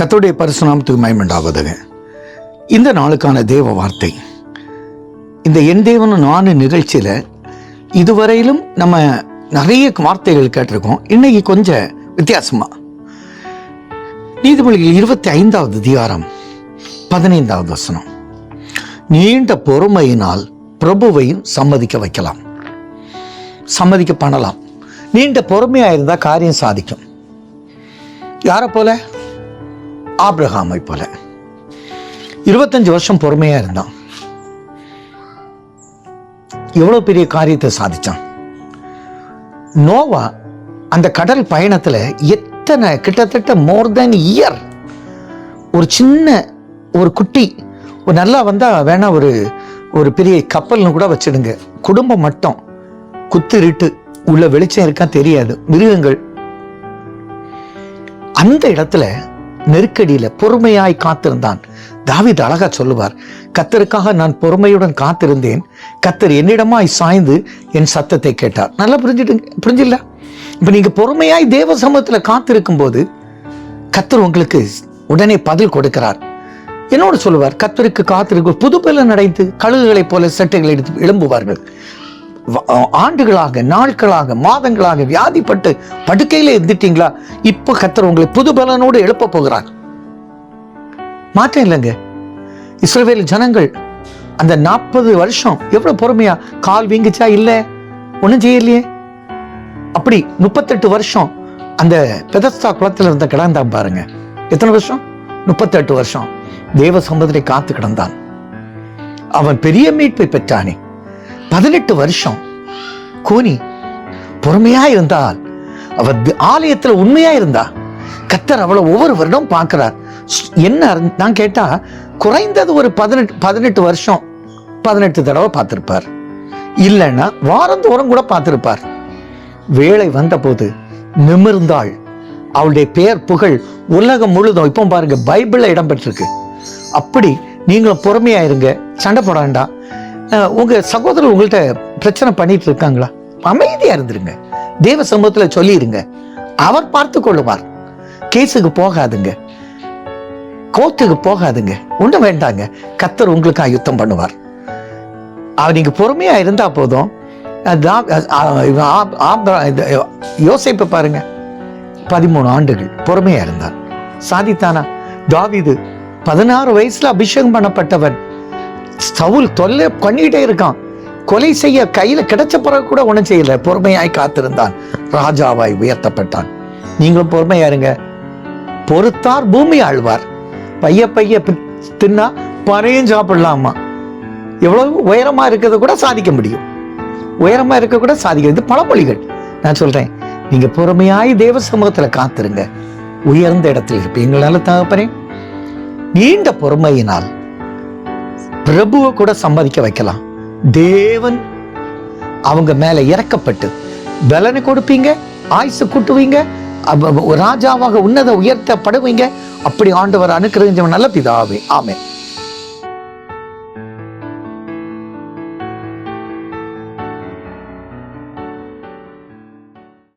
கத்தோடைய பரிசுநாமத்துக்கு மயமண்டாவதுங்க இந்த நாளுக்கான தேவ வார்த்தை. இந்த என் தேவனும் நானும் நிகழ்ச்சியில் இதுவரையிலும் நம்ம நிறைய வார்த்தைகள் கேட்டிருக்கோம். இன்னைக்கு கொஞ்சம் வித்தியாசமா. நீதிமொழிகள் இருபத்தி ஐந்தாவது தியாரம் பதினைந்தாவது வசனம். நீண்ட பொறுமையினால் பிரபுவையும் சம்மதிக்க வைக்கலாம். சம்மதிக்க பண்ணலாம் நீண்ட பொறுமையாக இருந்தால் காரியம் சாதிக்கும். யாரை போல? ஆப்ரஹாமை போல. இருபத்தஞ்சு வருஷம் பொறுமையா இருந்தான். எவ்வளவு பெரிய காரியத்தை சாதிச்சான். நோவா அந்த கடல் பயணத்துல எத்தனை கிட்டத்தட்ட மோர் தென் இயர் ஒரு சின்ன ஒரு குட்டி ஒரு நல்லா வந்தா வேணா ஒரு ஒரு பெரிய கப்பல்னு கூட வச்சிடுங்க. குடும்பம் மட்டும். குத்திருட்டு உள்ள வெளிச்சம் இருக்கா தெரியாது. மிருகங்கள். அந்த இடத்துல நெருக்கடியில பொறுமையாய் காத்திருந்தான். தாவித் அழகா சொல்லுவார் கத்தருக்காக நான் பொறுமையுடன் காத்திருந்தேன். கத்தர் என்னிடமாய் சாய்ந்து என் சத்தத்தை கேட்டார். நல்லா புரிஞ்சுட்டு புரிஞ்சில்ல இப்ப நீங்க பொறுமையாய் தேவ சமூகத்துல காத்திருக்கும் போது கத்தர் உங்களுக்கு உடனே பதில் கொடுக்கிறார். என்னோடு சொல்லுவார் கத்தருக்கு காத்திருக்கும் புது பலன் அடைந்து கழுகுகளைப் போல சட்டைகளை எடுத்து எழும்புவார்கள். ஆண்டுகளாக நாட்களாக மாதங்களாக வியாதிப்பட்டு படுக்கையில இருந்துட்டீங்களா? இப்போ கத்தர் உங்களை புது பலனோடு எழுப்ப போகிறார். மாற்றம் இல்லைங்க. இஸ்ரவேல் ஜனங்கள் அந்த நாற்பது வருஷம் எவ்வளோ பொறுமையா கால் வீங்குச்சா? இல்லை. ஒண்ணும் செய்யலையே. அப்படி முப்பத்தெட்டு வருஷம் அந்த பெதஸ்தா குளத்துல இருந்த கிடந்தான் பாருங்க. எத்தனை வருஷம்? முப்பத்தெட்டு வருஷம். தேவ சம்பதத்தை காத்து கிடந்தான். அவன் பெரிய மீட்பை பெற்றானே. பதினெட்டு வருஷம். கூனி பொறுமையா இருந்தால் அவ ஆலயத்துல உண்மையா இருந்தா கத்தர் அவளை ஒவ்வொரு வருடம் பார்க்கிறார். ஸ்- என்ன நான் கேட்டா குறைந்தது ஒரு பதினெட்டு பதினெட்டு வருஷம் பதினெட்டு தடவை பார்த்திருப்பார். இல்லைன்னா வாரந்தோறும் கூட பார்த்திருப்பார். வேலை வந்தபோது நிமிர்ந்தாள். அவளுடைய பெயர் புகழ் உலகம் முழுதும் இப்போ பாருங்க பைபிள்ல இடம் பெற்றிருக்கு அப்படி நீங்களும் பொறுமையா இருங்க சண்டை போட வேண்டாம். உங்கள் உங்க சகோதரர் உங்கள்கிட்ட பிரச்சனை பண்ணிட்டு இருக்காங்களா? அமைதியா இருந்துருங்க. தேவ சமூகத்துல சொல்லிருங்க. அவர் பார்த்து கொள்ளுவார். கேஸுக்கு போகாதுங்க. கோர்ட்டுக்கு போகாதுங்க. ஒண்ணும் வேண்டாங்க. கத்தர் உங்களுக்காக யுத்தம் பண்ணுவார். அவர் நீங்க பொறுமையா இருந்தா போதும். யோசிப்பை பாருங்க. பதிமூணு ஆண்டுகள் பொறுமையா இருந்தான் சாதித்தானா? தாவிது பதினாறு வயசுல அபிஷேகம் பண்ணப்பட்டவன். சவுல் தொல்லை பண்ணிக்கிட்டே இருக்கான். கொலை செய்ய கையில கிடைச்ச பிறகு கூட ஒண்ணும் செய்யல. பொறுமையாய் காத்திருந்தான். ராஜாவாய் உயர்த்தப்பட்டான். நீங்களும் பொறுமையா இருங்க. பொறுத்தார் பூமி ஆழ்வார். பைய பைய பி- தின்னா பறையும் சாப்பிடலாமா? எவ்வளவு உயரமா இருக்கிறத கூட சாதிக்க முடியும். உயரமா இருக்க கூட சாதிக்க இது பழமொழிகள். நான் சொல்றேன் நீங்க பொறுமையாய் தேவ சமூகத்துல காத்திருங்க. உயர்ந்த இடத்துல இருப்பீங்களால தகப்பறேன் நீண்ட பொறுமையினால் பிரபுவை கூட சம்மதிக்க வைக்கலாம். தேவன் அவங்க மேல இறக்கப்பட்டு பலனை கொடுப்பீங்க ஆயுசு கூட்டுவீங்க ராஜாவாக உன்னத உயர்த்தப்படுவீங்க. அப்படி ஆண்டவர் அனுக்கிரகிஞ்சவன் நல்ல பிதாவே. ஆமே